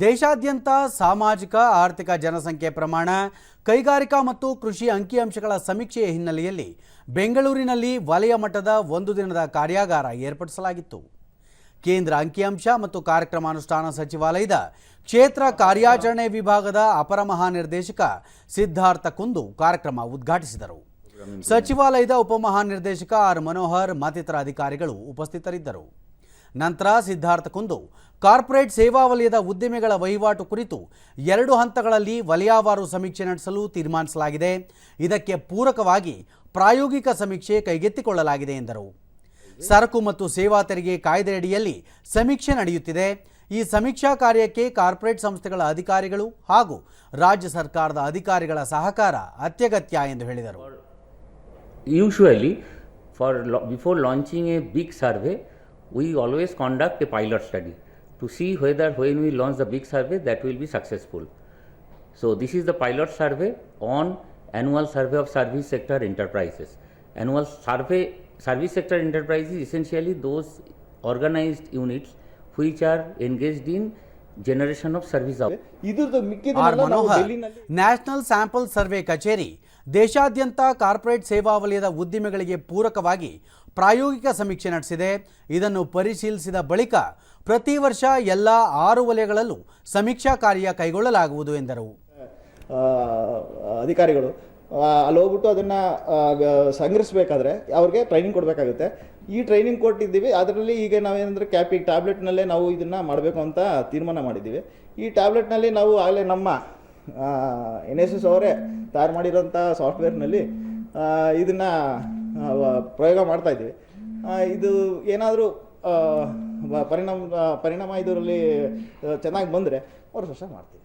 ದೇಶಾದ್ಯಂತ ಸಾಮಾಜಿಕ, ಆರ್ಥಿಕ ಜನಸಂಖ್ಯೆ ಪ್ರಮಾಣ, ಕೈಗಾರಿಕಾ ಮತ್ತು ಕೃಷಿ ಅಂಕಿಅಂಶಗಳ ಸಮೀಕ್ಷೆಯ ಹಿನ್ನೆಲೆಯಲ್ಲಿ ಬೆಂಗಳೂರಿನಲ್ಲಿ ವಲಯ ಮಟ್ಟದ ಒಂದು ದಿನದ ಕಾರ್ಯಾಗಾರ ಏರ್ಪಡಿಸಲಾಗಿತ್ತು. ಕೇಂದ್ರ ಅಂಕಿಅಂಶ ಮತ್ತು ಕಾರ್ಯಕ್ರಮಾನುಷ್ಠಾನ ಸಚಿವಾಲಯದ ಕ್ಷೇತ್ರ ಕಾರ್ಯಾಚರಣೆ ವಿಭಾಗದ ಅಪರ ಮಹಾನಿರ್ದೇಶಕ ಸಿದ್ಧಾರ್ಥ ಕುಂದು ಕಾರ್ಯಕ್ರಮ ಉದ್ಘಾಟಿಸಿದರು. ಸಚಿವಾಲಯದ ಉಪಮಹಾನಿರ್ದೇಶಕ ಆರ್ ಮನೋಹರ್ ಮತ್ತಿತರ ಅಧಿಕಾರಿಗಳು ಉಪಸ್ಥಿತರಿದ್ದರು. ನಂತರ ಸಿದ್ಧಾರ್ಥ ಕುಂದು, ಕಾರ್ಪೊರೇಟ್ ಸೇವಾ ವಲಯದ ಉದ್ದಿಮೆಗಳ ವಹಿವಾಟು ಕುರಿತು ಎರಡು ಹಂತಗಳಲ್ಲಿ ವಲಯವಾರು ಸಮೀಕ್ಷೆ ನಡೆಸಲು ತೀರ್ಮಾನಿಸಲಾಗಿದೆ. ಇದಕ್ಕೆ ಪೂರಕವಾಗಿ ಪ್ರಾಯೋಗಿಕ ಸಮೀಕ್ಷೆ ಕೈಗೆತ್ತಿಕೊಳ್ಳಲಾಗಿದೆ ಎಂದರು. ಸರಕು ಮತ್ತು ಸೇವಾ ತೆರಿಗೆ ಕಾಯ್ದೆಯಡಿಯಲ್ಲಿ ಸಮೀಕ್ಷೆ ನಡೆಯುತ್ತಿದೆ. ಈ ಸಮೀಕ್ಷಾ ಕಾರ್ಯಕ್ಕೆ ಕಾರ್ಪೊರೇಟ್ ಸಂಸ್ಥೆಗಳ ಅಧಿಕಾರಿಗಳು ಹಾಗೂ ರಾಜ್ಯ ಸರ್ಕಾರದ ಅಧಿಕಾರಿಗಳ ಸಹಕಾರ ಅತ್ಯಗತ್ಯ ಎಂದು ಹೇಳಿದರು. Usually for before launching a big survey we always conduct a pilot study to see whether when we launch the big survey that will be successful so this is the pilot survey on annual survey of service sector enterprises annual survey service sector enterprises essentially those organized units which are engaged in generation of service ಇದ್ರದ್ದು national sample survey ಕಚೇರಿ ದೇಶಾದ್ಯಂತ corporate ಸೇವಾ ವಲಯದ ಉದ್ದಿಮೆಗಳಿಗೆ ಪೂರಕವಾಗಿ ಪ್ರಾಯೋಗಿಕ ಸಮೀಕ್ಷೆ ನಡೆಸಿದೆ. ಇದನ್ನು ಪರಿಶೀಲಿಸಿದ ಬಳಿಕ ಪ್ರತಿ ವರ್ಷ ಎಲ್ಲ ಆರು ವಲಯಗಳಲ್ಲೂ ಸಮೀಕ್ಷಾ ಕಾರ್ಯ ಕೈಗೊಳ್ಳಲಾಗುವುದು ಎಂದರು. ಅಧಿಕಾರಿಗಳು ಅಲ್ಲಿ ಹೋಗ್ಬಿಟ್ಟು ಅದನ್ನು ಸಂಗ್ರಹಿಸಬೇಕಾದ್ರೆ ಅವ್ರಿಗೆ ಟ್ರೈನಿಂಗ್ ಕೊಡಬೇಕಾಗುತ್ತೆ. ಈ ಟ್ರೈನಿಂಗ್ ಕೊಟ್ಟಿದ್ದೀವಿ. ಅದರಲ್ಲಿ ಈಗ ನಾವೇನಂದರೆ ಕ್ಯಾಪಿ ಟ್ಯಾಬ್ಲೆಟ್ನಲ್ಲೇ ನಾವು ಇದನ್ನು ಮಾಡಬೇಕು ಅಂತ ತೀರ್ಮಾನ ಮಾಡಿದ್ದೀವಿ. ಈ ಟ್ಯಾಬ್ಲೆಟ್ನಲ್ಲಿ ನಾವು ಆಗಲೇ ನಮ್ಮ ಎನ್ ಎಸ್ ಎಸ್ ಅವರೇ ತಯಾರು ಮಾಡಿರೋಂಥ ಸಾಫ್ಟ್ವೇರ್ನಲ್ಲಿ ಇದನ್ನು ಪ್ರಯೋಗ ಮಾಡ್ತಾಯಿದ್ದೀವಿ ಇದು ಏನಾದರೂ ಪರಿಣಾಮ ಪರಿಣಾಮ ಇದರಲ್ಲಿ ಚೆನ್ನಾಗಿ ಬಂದರೆ ವರ್ಷ ವರ್ಷ ಮಾಡ್ತೀವಿ.